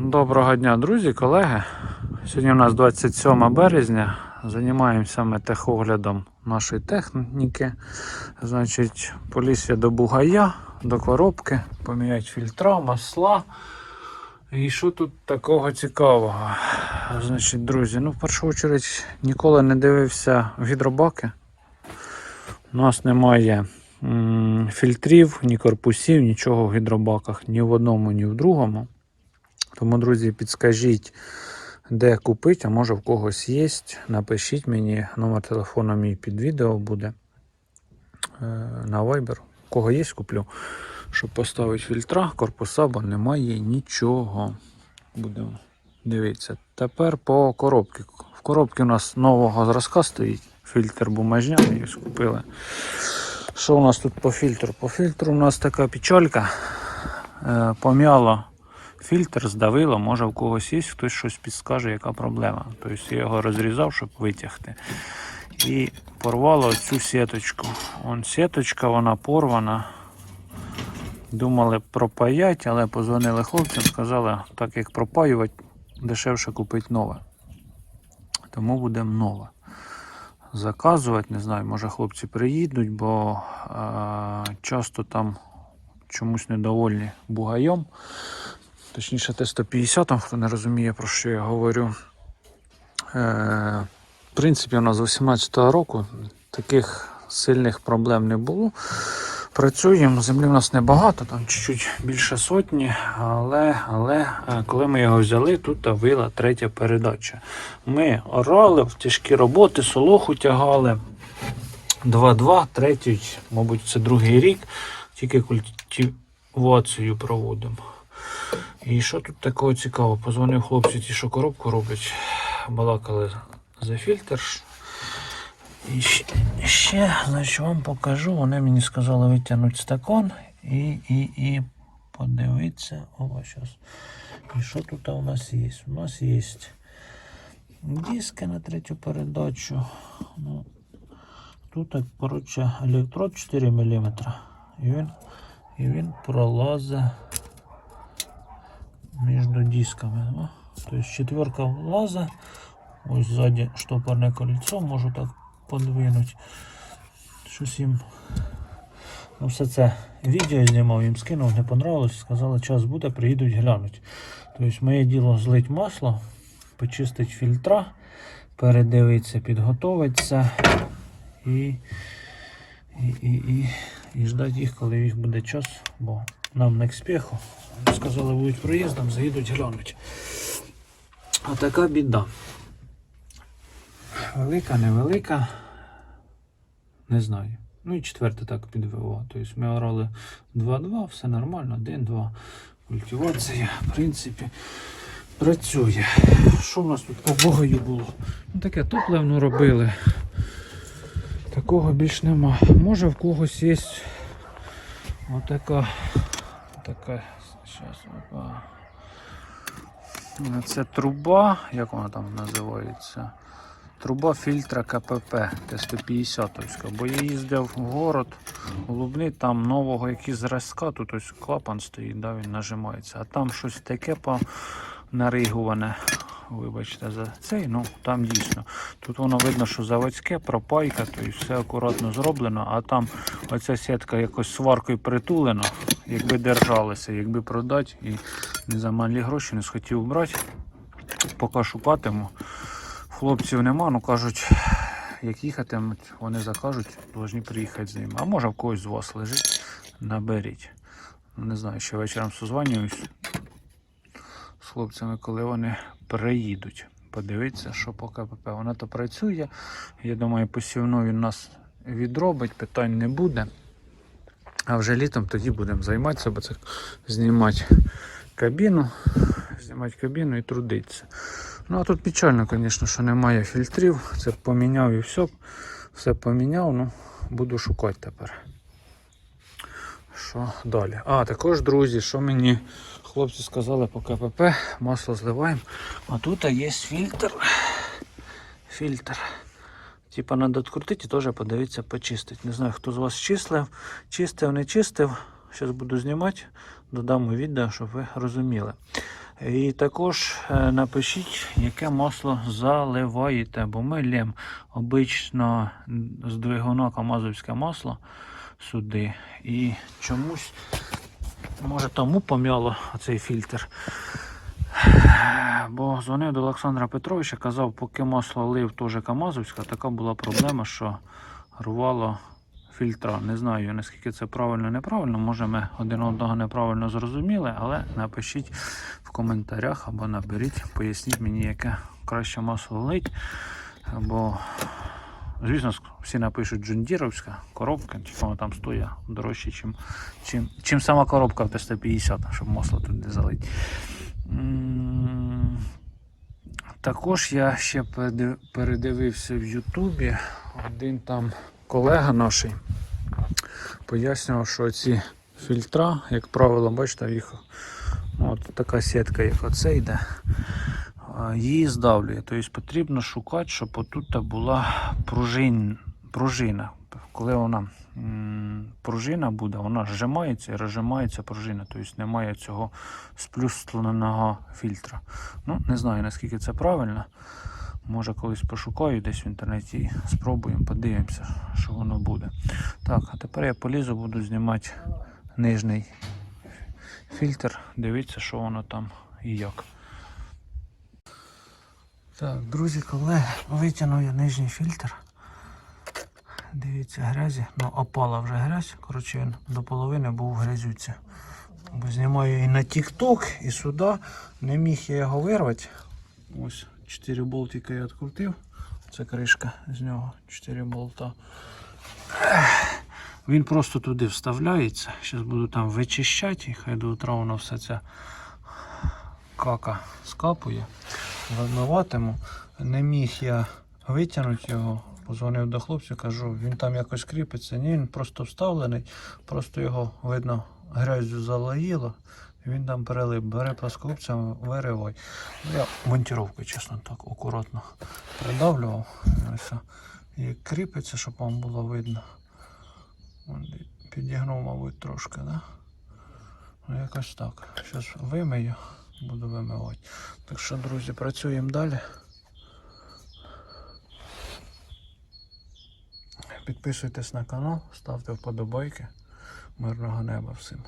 Доброго дня, друзі, колеги. Сьогодні у нас 27 березня. Займаємося ми техоглядом нашої техніки. Значить, поліз я до бугая, до коробки, поміняти фільтра, масла. І що тут такого цікавого? Значить, друзі, ну в першу чергу ніколи не дивився в гідробаки. У нас немає фільтрів, ні корпусів, нічого в гідробаках, ні в одному, ні в другому. Тому, друзі, підскажіть, де купити, а може в когось є. Напишіть мені, номер телефону мій під відео буде е, на Viber. У кого є, куплю, щоб поставити фільтра, корпуса, бо немає нічого. Будемо дивитися. Тепер по коробці. В коробці у нас нового зразка стоїть. Фільтр бумажняний, ось купили. Що у нас тут по фільтру? По фільтру у нас така печалька. Е, пом'яло фільтр, здавило, може в когось є, хтось щось підскаже, яка проблема. Тобто я його розрізав, щоб витягти. І порвало цю сіточку. Вон сіточка, вона порвана. Думали пропаять, але позвонили хлопцям, сказали, так як пропаювати, дешевше купити нове. Тому будемо нове. Заказувати, не знаю, може хлопці приїдуть, бо е, часто там чомусь недовольні бугайом. Точніше, Т-150, хто не розуміє, про що я говорю. Е, в принципі, у нас з 18-го року таких сильних проблем не було. Працюємо, землі в нас небагато, там чуть-чуть більше сотні, але, але е, коли ми його взяли, тут вила третя передача. Ми орали в тяжкі роботи, солоху тягали. 2-2, третій, мабуть, це другий рік, тільки культивацію проводимо. І що тут такого цікавого? Позвонив хлопці, ті, що коробку роблять, балакали за фільтр. І ще, значить, вам покажу. Вони мені сказали витягнути стакан і, і, і подивитися. О, щас. І що тут у нас є? У нас є диски на третю передачу. Ну, тут, коротше, електрод 4 мм. І він, і він пролазить между дисками. Да? То есть четверка влаза. Ось сзади штопорне кольцо можу так подвинуть. Щось їм. Ну, все це відео знімав, їм скинув, не понравилось. Сказали, час буде, приїдуть глянуть. Тобто моє діло злить масло, почистити фільтра, передивитися, підготуватися і, і, і, і, і ждати їх, коли їх буде час, бо нам не к спеху. Сказали, будуть проїздом, заїдуть глянуть. А така біда. Велика, невелика. Не знаю. Ну і четверте так підвело. Тобто ми орали 2-2, все нормально, 1-2. Культивація, в принципі, працює. Що в нас тут по богою було? Ну таке топливно робили. Такого більш нема. Може в когось є отака така. Зараз, опа. Це труба, як вона там називається? Труба фільтра КПП Т-150. Бо я їздив в город, у Лубни, там нового якийсь зразка, тут ось клапан стоїть, да, він нажимається. А там щось таке наригуване. Вибачте за цей, ну там дійсно. Тут воно видно, що заводське, пропайка, тобто все акуратно зроблено, а там оця сітка якось сваркою притулена, якби держалася, якби продати і не за малі гроші не схотів брати. Поки шукатиму. Хлопців нема, ну кажуть, як їхатимуть, вони закажуть, повинні приїхати з ними. А може в когось з вас лежить, наберіть. Не знаю, ще вечором созванююсь з хлопцями, коли вони приїдуть. Подивитися, що по КПП. Вона то працює. Я думаю, посівну він нас відробить, питань не буде. А вже літом тоді будемо займатися, бо це знімати кабіну, знімати кабіну і трудитися. Ну а тут печально, звісно, що немає фільтрів. Це поміняв і все. Все поміняв, ну буду шукати тепер. Що далі? А, також, друзі, що мені хлопці сказали по КПП, масло зливаємо. А тут є фільтр. Фільтр. Типа треба відкрутити і теж подивитися, почистити. Не знаю, хто з вас числив, чистив, не чистив. Зараз буду знімати, додам відео, щоб ви розуміли. І також е, напишіть, яке масло заливаєте, бо ми лємо обично з двигуна камазовське масло сюди. І чомусь, може тому пом'яло цей фільтр. Бо дзвонив до Олександра Петровича, казав, поки масло лив теж Камазовська, така була проблема, що рвало фільтра. Не знаю, наскільки це правильно неправильно. Може ми один одного неправильно зрозуміли, але напишіть в коментарях або наберіть, поясніть мені, яке краще масло лить. Бо, звісно, всі напишуть джундіровська коробка, чи воно там стоїть дорожче, чим, чим, чим сама коробка в Т-150, щоб масло туди залить. Також я ще передивився в Ютубі. Один там колега наш пояснював, що ці фільтра, як правило, бачите, їх ну, от така сітка, як оце йде, її здавлює. Тобто потрібно шукати, щоб отут була пружин, пружина. Коли вона пружина буде, вона зжимається і розжимається пружина, тобто немає цього сплюсненого фільтра. Ну, не знаю наскільки це правильно. Може колись пошукаю десь в інтернеті спробуємо, подивимося, що воно буде. Так, а тепер я полізу, буду знімати нижній фільтр, дивіться, що воно там і як. Так, друзі, колеги, витягнув я нижній фільтр. Дивіться, грязі. Ну, опала вже грязь. Коротше, він до половини був грязюці. Знімаю і на TikTok, і сюди. Не міг я його вирвати. Ось 4 болтика я відкрутив. Це кришка з нього. 4 болта. Він просто туди вставляється. Зараз буду там вичищати, і хай до утра воно все це кака скапує. Вимиватиму. Не міг я витягнути його. Позвонив до хлопця, кажу, він там якось кріпиться. Ні, він просто вставлений, просто його видно грязю залаїло. Він там перелип, бере плоскогубцем, виривай. Ну, Я монтировкою, чесно, так акуратно придавлював. І кріпиться, щоб вам було видно. Підігнув, мабуть, трошки, да? Ну, якось так. Зараз вимию, буду вимивати. Так що, друзі, працюємо далі. Підписуйтесь на канал, ставте вподобайки. Мирного неба всім.